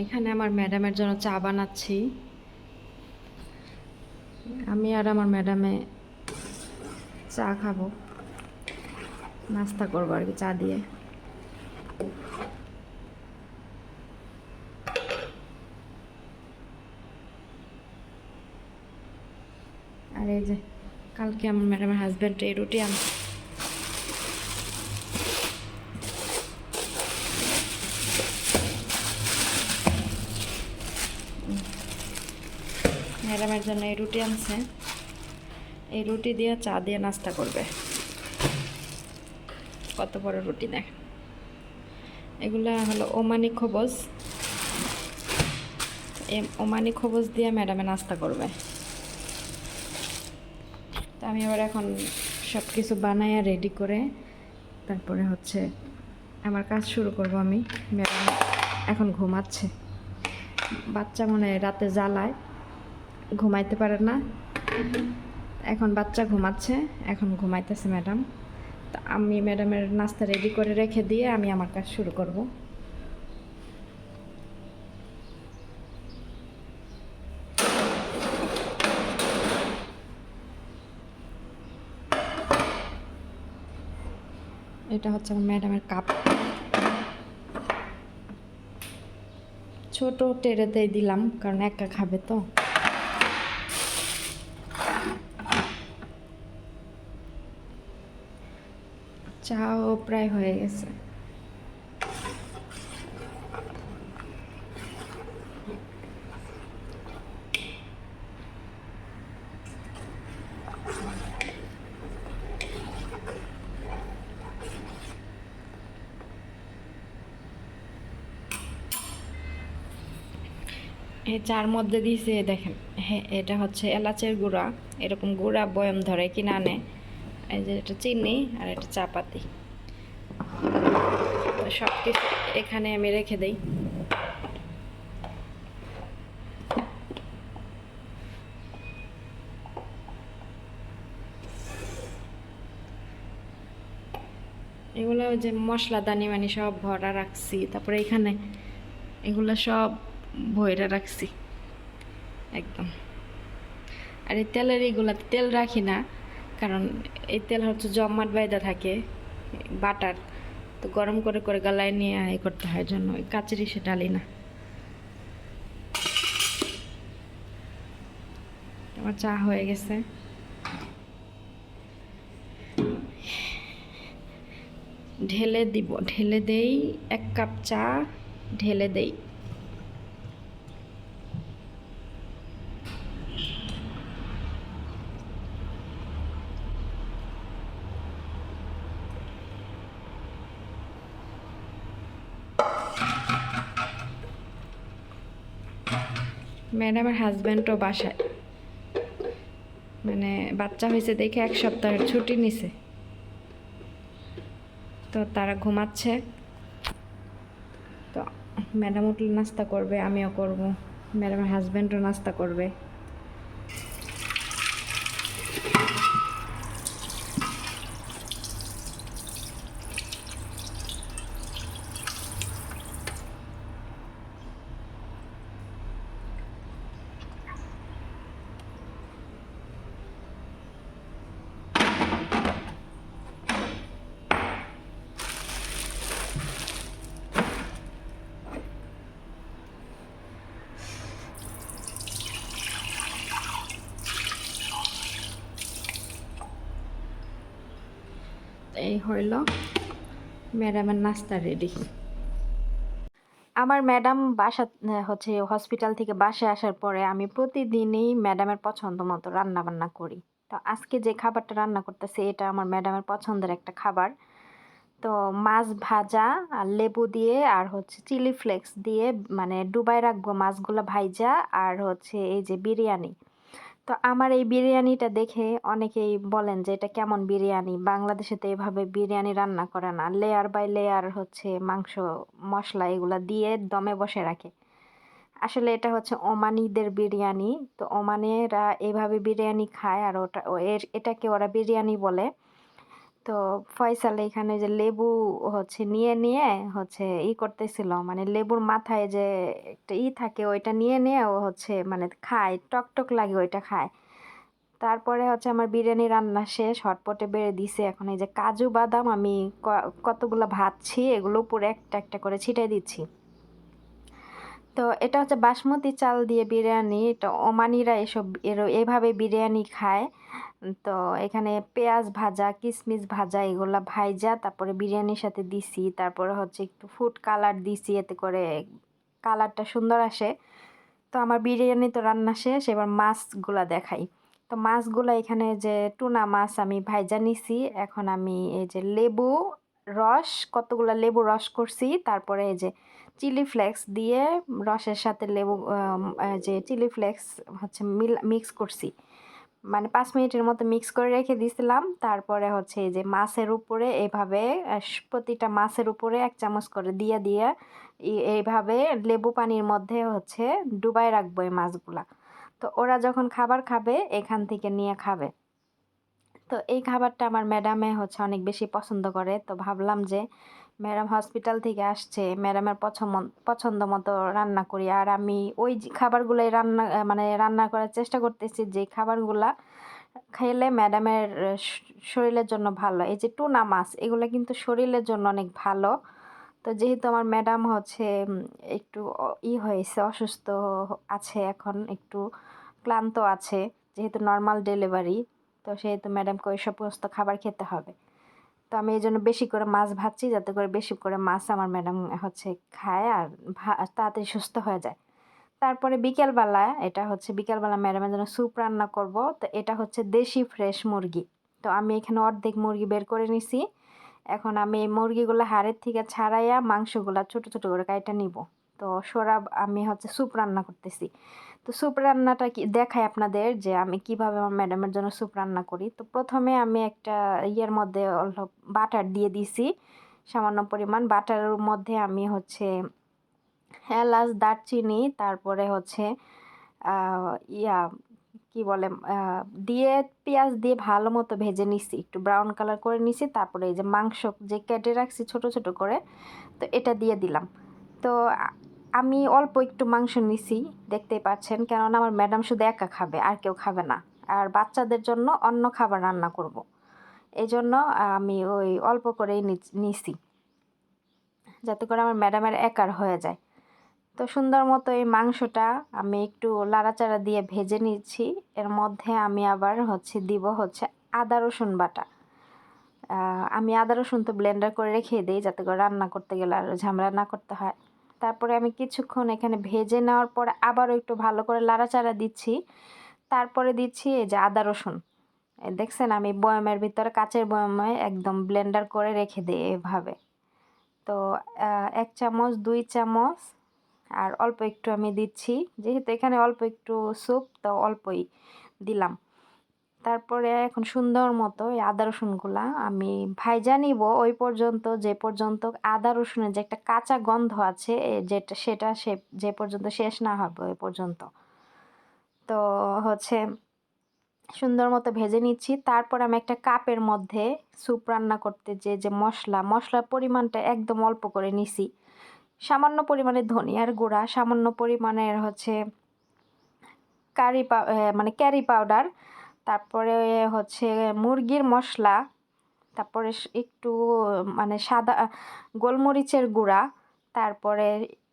এখানে আমার ম্যাডামের জন্য চা বানাচ্ছি। আমি আর আমার ম্যাডামে চা খাব। নাস্তা করব আর কি, চা দিয়ে। আর এই যে, কালকে আমার ম্যাডামের হাজব্যান্ড এই রুটি আনছে। ম্যাডামের জন্য এই রুটি আনছে। এই রুটি দিয়ে চা দিয়ে নাস্তা করবে। কত বড় রুটি দেখ। এগুলা হলো ওমানি খবজ। ওমানি খবজ দিয়ে ম্যাডামে নাস্তা করবে। তো আমি এবার এখন সব কিছু বানাইয়া রেডি করে তারপরে হচ্ছে আমার কাজ শুরু করব আমি। ম্যাডাম এখন ঘুমাচ্ছে। বাচ্চা মনে রাতে জ্বালায়। ঘুমাইতে পারে না। এখন বাচ্চা ঘুমাচ্ছে, এখন ঘুমাইতেছে ম্যাডাম। তা আমি ম্যাডামের নাস্তা রেডি করে রেখে দিয়ে আমি আমার কাজ শুরু করব। এটা হচ্ছে আমার ম্যাডামের কাপ। ছোট টেরেতেই দিলাম, কারণ একা খাবে তো। চাও, প্রায় হয়ে গেছে। চার মধ্যে দিয়েছে দেখেন হ্যাঁ এটা হচ্ছে এলাচের গুঁড়া। এরকম গুঁড়া বয়ম ধরে কিনে আনে। এই যে এটা চিনি আর এটা চাপাতি সব কিছু এখানে আমি রেখে দিই। এগুলো যে মশলা, দানি, মানি সব ভরা রাখছি। তারপরে এখানে এগুলো সব ভরে রাখছি। একদম। আর এই তেলের এইগুলাতে তেল রাখি না। কারণ এই তেল হচ্ছে জমাট বাইদা থাকে, বাটার। তো গরম করে করে গালায় নিয়ে এ করতে হয় জন্য ওই কাচের সে ডালি না। আমার চা হয়ে গেছে। ঢেলে দিব, ঢেলে দেই এক কাপ চা, ঢেলে দেই। ম্যাডামের হাজব্যান্ডও বাসায়। মানে বাচ্চা হয়েছে দেখে এক সপ্তাহের ছুটি নিছে। তো তারা ঘুমাচ্ছে। তো ম্যাডাম উঠলে নাস্তা করবে, আমিও করব। ম্যাডামের হাজব্যান্ডও নাস্তা করবে। এই হইল ম্যাডামের নাস্তা রেডি আমার ম্যাডাম বাসা হচ্ছে হসপিটাল থেকে বাসে আসার পরে আমি প্রতিদিনই ম্যাডামের পছন্দ মতো রান্না বান্না করি। তো আজকে যে খাবারটা রান্না করতেছে, এটা আমার ম্যাডামের পছন্দের একটা খাবার। তো মাছ ভাজা আর লেবু দিয়ে আর হচ্ছে চিলি ফ্লেক্স দিয়ে মানে ডুবাই রাখব মাছগুলো ভাইজা আর হচ্ছে এই যে বিরিয়ানি। তো আমার এই বিরিয়ানিটা দেখে অনেকেই বলেন যে, এটা কেমন বিরিয়ানি? বাংলাদেশে তো এভাবে বিরিয়ানি রান্না করে না। লেয়ার বাই লেয়ার হচ্ছে মাংস, মশলা এগুলা দিয়ে দমে বসে রাখে। আসলে এটা হচ্ছে ওমানিদের বিরিয়ানি। তো ওমানেরা এভাবে বিরিয়ানি খায় আর ওটা এটাকে ওরা বিরিয়ানি বলে। তো ফয়সাল এখানে যে লেবু হচ্ছে নিয়ে নিয়ে হচ্ছে ই করতেছিল। মানে লেবুর মাথায় যে একটা ই থাকে, ওইটা নিয়ে নিয়ে ও হচ্ছে মানে খায়, টক টক লাগে ওইটা খায়। তারপরে হচ্ছে আমার বিরিয়ানি রান্না শেষ, হটপটে বেড়ে দিছে। এখন এই যে কাজু, বাদাম আমি কতগুলো ভাজছি, এগুলো উপরে একটা একটা করে ছিটাই দিচ্ছি। তো এটা হচ্ছে বাসমতি চাল দিয়ে বিরিয়ানি। এটা ওমানিরা এসব এর, এভাবে বিরিয়ানি খায়। তো এখানে পেঁয়াজ ভাজা কিশমিশ ভাজা এগুলা ভাইজা, তারপরে বিরিয়ানির সাথে দিছি। তারপরে হচ্ছে একটু ফুড কালার দিছি, এতে করে কালারটা সুন্দর আসে। তো আমার বিরিয়ানি তো রান্না শেষ, এবার মাছগুলা দেখাই। তো মাছগুলো এখানে যে, টুনা মাছ আমি ভাইজা নিছি। এখন আমি এই যে লেবু রস, কতগুলো লেবু রস করছি। তারপরে এই যে চিলি ফ্লেক্স দিয়ে রসের সাথে লেবু যে চিলি ফ্লেক্স হচ্ছে মিল, মিক্স করছি। মানে পাঁচ মিনিটের মতো মিক্স করে রেখে দিয়েছিলাম তারপরে হচ্ছে এই যে মাছের উপরে এভাবে প্রতিটা মাছের উপরে এক চামচ করে দিয়ে দিয়ে এইভাবে লেবু পানির মধ্যে হচ্ছে ডুবাই রাখব এই মাছগুলা। তো ওরা যখন খাবার খাবে, এখান থেকে নিয়ে খাবে। তো এই খাবারটা আমার ম্যাডামে হচ্ছে অনেক বেশি পছন্দ করে। তো ভাবলাম যে ম্যাডাম হসপিটাল থেকে আসছে, ম্যাডামের পছন্দ পছন্দ মতো রান্না করি। আর আমি ওই খাবারগুলোই রান্না মানে রান্না করার চেষ্টা করতেছি যে খাবারগুলা খেলে ম্যাডামের শরীরের জন্য ভালো। এই যে টুনা মাছ, এগুলো কিন্তু শরীরের জন্য অনেক ভালো। তো যেহেতু আমার ম্যাডাম হচ্ছে একটু ই হয়েছে, অসুস্থ আছে এখন, একটু ক্লান্ত আছে, যেহেতু নর্মাল ডেলিভারি তো সেহেতু ম্যাডামকে ওই সমস্ত খাবার খেতে হবে। তো আমি এই জন্য বেশি করে মাছ ভাজছি, যাতে করে বেশি করে মাছ আমার ম্যাডাম হচ্ছে খায় আর তাড়াতাড়ি সুস্থ হয়ে যায়। তারপরে বিকেলবেলা, এটা হচ্ছে বিকেলবেলা ম্যাডামের জন্য স্যুপ রান্না করব। তো এটা হচ্ছে দেশি ফ্রেশ মুরগি। তো আমি এখানে অর্ধেক মুরগি বের করে নিছি। এখন আমি এই মুরগিগুলো হাড়ের থেকে ছাড়াইয়া মাংসগুলো ছোট ছোট করে কাইটা নিব। তো সোরাব, আমি হচ্ছে স্যুপ রান্না করতেছি। তো স্যুপ রান্নাটা কি, দেখাই আপনাদের যে আমি কীভাবে আমার ম্যাডামের জন্য স্যুপ রান্না করি। তো প্রথমে আমি একটা ইয়ের মধ্যে অল্প বাটার দিয়ে দিছি, সামান্য পরিমাণ। বাটারের মধ্যে আমি হচ্ছে এলাচ, দারচিনি, তারপরে হচ্ছে ইয়া, কি বলে দিয়ে পেঁয়াজ দিয়ে ভালো মতো ভেজে নিছি। একটু ব্রাউন কালার করে নিছি, তারপরে এই যে মাংস যে কেটে রাখছি ছোট ছোট করে, তো এটা দিয়ে দিলাম। তো আমি অল্প একটু মাংস নিছি, দেখতেই পাচ্ছেন। কেননা আমার ম্যাডাম শুধু একা খাবে, আর কেউ খাবে না। আর বাচ্চাদের জন্য অন্য খাবার রান্না করব। এই জন্য আমি ওই অল্প করেই নিছি। যাতে করে আমার ম্যাডামের একার হয়ে যায়। তো সুন্দর মতো এই মাংসটা আমি একটু লাড়াচাড়া দিয়ে ভেজে নিচ্ছি। এর মধ্যে আমি আবার হচ্ছে দিব হচ্ছে আদা রসুন বাটা। আমি আদা রসুন তো ব্লেন্ডার করে রেখে দিই, যাতে করে রান্না করতে গেলে আর ঝামেলা না করতে হয়। তারপরে আমি কিছুক্ষণ এখানে ভেজে নেওয়ার পর আবারও একটু ভালো করে লাড়াচাড়া দিচ্ছি। তারপরে দিচ্ছি এই যে আদা রসুন। দেখছেন আমি বয়ামের ভিতরে কাচের বয়ামে একদম ব্লেন্ডার করে রেখে দিই এভাবে। তো এক চামচ, দুই চামচ আর অল্প একটু আমি দিচ্ছি। যেহেতু এখানে অল্প একটু স্যুপ তো অল্পই দিলাম। তারপরে এখন সুন্দর মতো এই আদা রসুনগুলা আমি ভাইজা নিব। ওই পর্যন্ত, যে পর্যন্ত আদা রসুনের যে একটা কাঁচা গন্ধ আছে যেটা, সেটা সে, যে পর্যন্ত শেষ না হবে ওই পর্যন্ত। তো হচ্ছে সুন্দর মতো ভেজে নিচ্ছি। তারপর আমি একটা কাপের মধ্যে স্যুপ রান্না করতে যে যে মশলা, মশলার পরিমাণটা একদম অল্প করে নিছি। সামান্য পরিমাণে ধনিয়ার গুঁড়া, সামান্য পরিমাণের হচ্ছে কারি মানে ক্যারি পাউডার তারপরে হচ্ছে মুরগির মশলা, তারপরে একটু মানে সাদা, গোলমরিচের গুঁড়া, তারপরে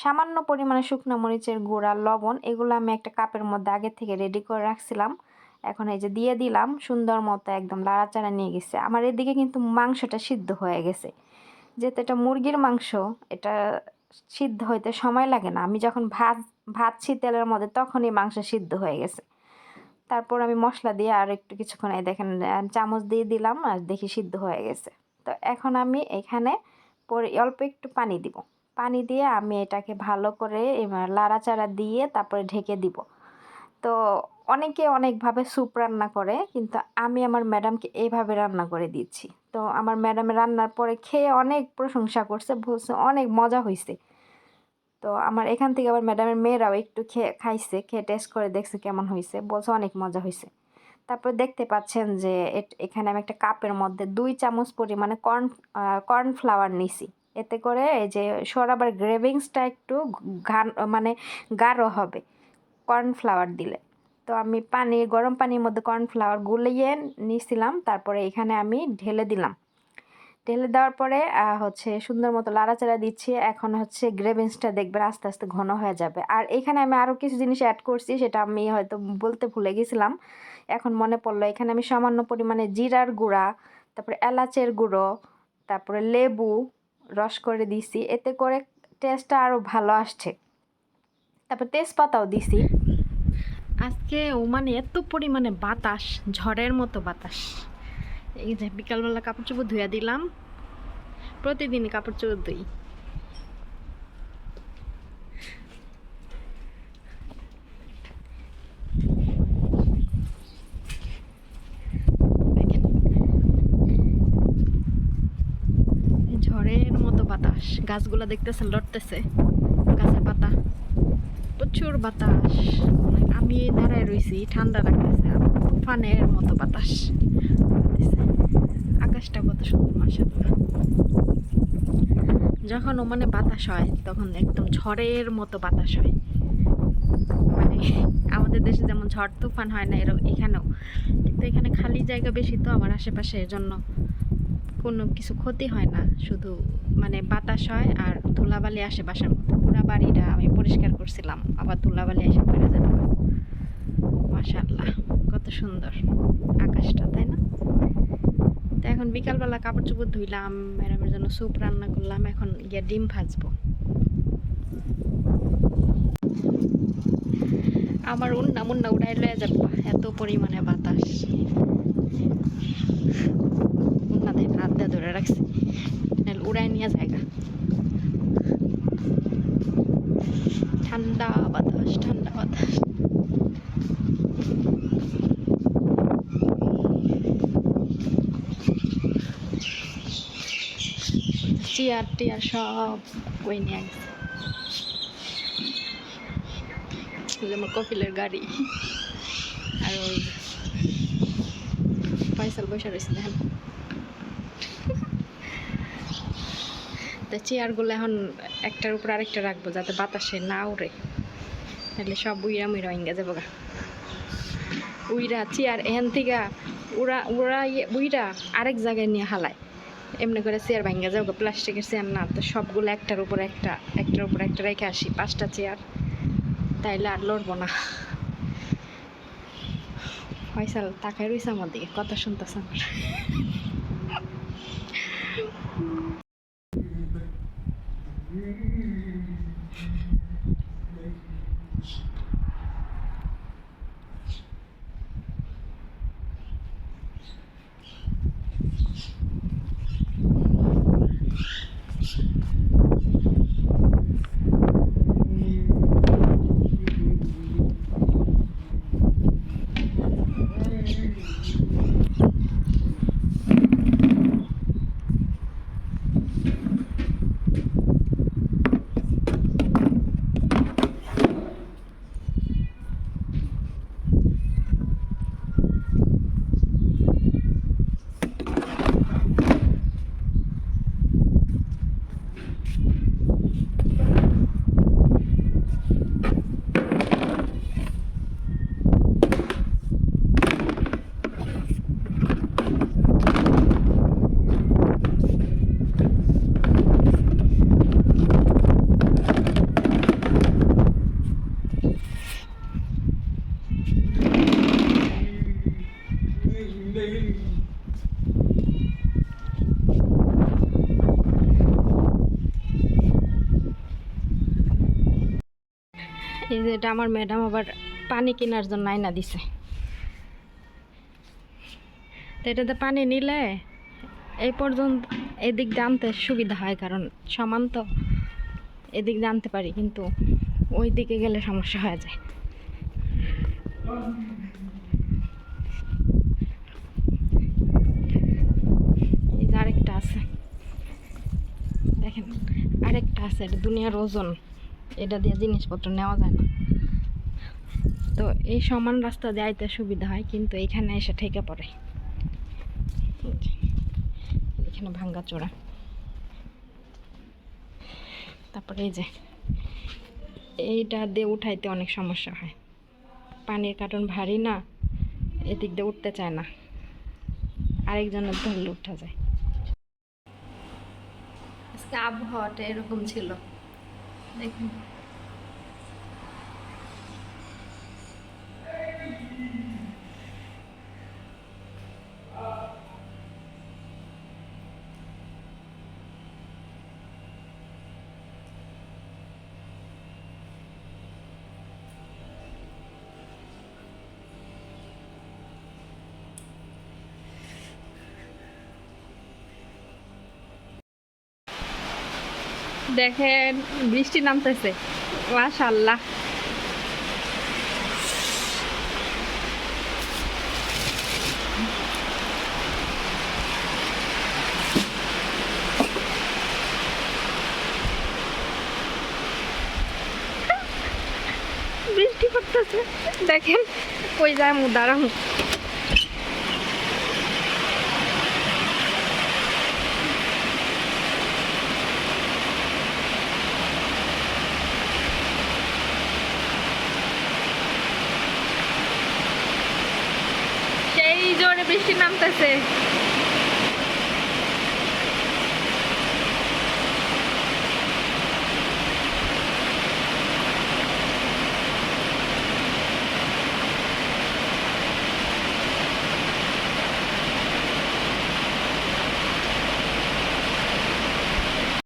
সামান্য পরিমাণে শুকনো মরিচের গুঁড়া, লবণ, এগুলো আমি একটা কাপের মধ্যে আগে থেকে রেডি করে রাখছিলাম। এখন এই যে দিয়ে দিলাম, সুন্দর মতো একদম লাড়াচাড়া নিয়ে গেছে। আমার এদিকে কিন্তু মাংসটা সিদ্ধ হয়ে গেছে। যেহেতু এটা মুরগির মাংস, এটা সিদ্ধ হইতে সময় লাগে না। আমি যখন ভাত ভাজছি তেলের মধ্যে, তখনই মাংস সিদ্ধ হয়ে গেছে। তারপর আমি মশলা দিয়ে আর একটু কিছুক্ষণ, এই দেখেন চামচ দিয়ে দিলাম আর দেখি সিদ্ধ হয়ে গেছে। তো এখন আমি এখানে পরে, অল্প একটু পানি দিব। পানি দিয়ে আমি এটাকে ভালো করে লাড়াচাড়া দিয়ে তারপরে ঢেকে দিব। তো অনেকে অনেকভাবে স্যুপ রান্না করে, কিন্তু আমি আমার ম্যাডামকে এইভাবে রান্না করে দিচ্ছি। তো আমার ম্যাডাম রান্নার পরে খেয়ে অনেক প্রশংসা করছে, বলছে অনেক মজা হয়েছে তো আমার এখান থেকে আবার ম্যাডামের মেয়েরাও একটু খেয়ে, খাইছে, খেয়ে টেস্ট করে দেখছে কেমন হয়েছে বলছে অনেক মজা হয়েছে তারপর দেখতে পাচ্ছেন যে এখানে আমি একটা কাপের মধ্যে দুই চামচ পরিমাণে কর্ন কর্নফ্লাওয়ার নিছি। এতে করে এই যে সরাবার গ্রেভিংসটা একটু ঘান মানে গাঢ় হবে কর্নফ্লাওয়ার দিলে। তো আমি পানি, গরম পানির মধ্যে কর্নফ্লাওয়ার গুলিয়ে নিয়েছিলাম তারপরে এখানে আমি ঢেলে দিলাম। ঢেলে দেওয়ার পরে হচ্ছে সুন্দর মতো লাড়াচাড়া দিচ্ছি। এখন হচ্ছে গ্রেভিংসটা দেখবেন আস্তে আস্তে ঘন হয়ে যাবে। আর এখানে আমি আরও কিছু জিনিস অ্যাড করছি, সেটা আমি হয়তো বলতে ভুলে গেছিলাম। এখন মনে পড়ল, এখানে আমি সামান্য পরিমাণে জিরার গুঁড়া, তারপরে এলাচের গুঁড়ো, তারপরে লেবু রস করে দিছি। এতে করে টেস্টটা আরও ভালো আসছে। তারপর তেজপাতাও দিছি। আজকে মানে এত পরিমাণে বাতাস, ঝড়ের মতো বাতাস। এই যে বিকালবেলা কাপড় চোপড় ধুয়ে দিলাম প্রতিদিনই কাপড় চোপড় ধুই। ঝড়ের মতো বাতাস, গাছগুলো দেখতেছেন লড়তেছে। গাছের পাতা, প্রচুর বাতাস। আমি দাঁড়ায় রইছি, ঠান্ডা লাগতেছে, আর তুফানের মতো বাতাস। আকাশটা কত সুন্দর মাসাল্লাহ যখন ওমানে বাতাস হয়, তখন একদম ঝড়ের মতো বাতাস হয়। মানে আমাদের দেশে যেমন ঝড় তুফান হয় না এরকম এখানেও। কিন্তু এখানে খালি জায়গা বেশি তো, আমার আশেপাশে এজন্য কোনো কিছু ক্ষতি হয় না। শুধু মানে বাতাস হয় আর ধুলাবালি আসে বাসার মধ্যে। পুরা বাড়িটা আমি পরিষ্কার করছিলাম, আবার ধুলাবালি এসে পড়ে যেত মাশাল্লাহ কত সুন্দর আকাশটা, তাই না? তো এখন বিকালবেলা কাপড় চোপড় ধুইলাম, ম্যাডামের জন্য স্যুপ রান্না করলাম, এখন গিয়ে ডিম ভাজবো। আমার উন্না মুন্না উড়াই লয়ে যাব, এত পরিমাণে বাতাস। ধরে রাখছি উড়াই নিয়ে জায়গা ঠান্ডা বাতাস ঠান্ডা বাতাস। চেয়ার টিয়ার সব কই নিয়ে গেছে। আমার কপিলের গাড়ি। আর ওই ফয়সাল বসে রয়েছে, দেখেন। তো চেয়ারগুলো এখন একটার উপর আরেকটা রাখব যাতে বাতাসে না উড়ে। তাহলে সব উইরা মুইরা ইঙ্গা যাব গা উইরা, চেয়ার, এখান থেকে উড়া উড়া উইরা আরেক জায়গায় নিয়ে হালায়। এমনি করে চেয়ার ভাঙ্গা যাব প্লাস্টিকের চেয়ার না, তো সবগুলো একটার উপর একটা, একটার উপর একটা রেখে আসি, পাঁচটা চেয়ার তাইলে আর লড়বো না। ফয়সাল তাকাই রয়েছে আমার দিকে, কথা শুনতেছে আমার। এই যে এটা আমার ম্যাডাম আবার পানি কেনার জন্য আয়না দিছে। তো এটাতে পানি নিলে এই পর্যন্ত এদিক জানতে সুবিধা হয়, কারণ সমান তো এদিক জানতে পারি, কিন্তু ওই দিকে গেলে সমস্যা হয়ে যায় এই যে আরেকটা আছে দেখেন আরেকটা আছে, এটা দুনিয়ার ওজন। এটা দিয়ে জিনিসপত্র নেওয়া যায় না। তো এই সমান রাস্তা দিয়ে আইতে সুবিধা হয়, কিন্তু এখানে এসে ঠেকে পড়ে। এখানে ভাঙ্গা চোরা। তারপরে এই যে, এইটা দিয়ে উঠাইতে অনেক সমস্যা হয়। পানির কার্টন ভারী না, এদিক দিয়ে উঠতে চায় না। আরেকজনের ধরলে উঠা যায়। আজকে আবহাওয়াটা এরকম ছিল। দেখুন। দেখেন বৃষ্টি নামতেছে। মাশাল্লাহ বৃষ্টি পড়তেছে। দেখেন কই যায় মু বৃষ্টি নামতেছে।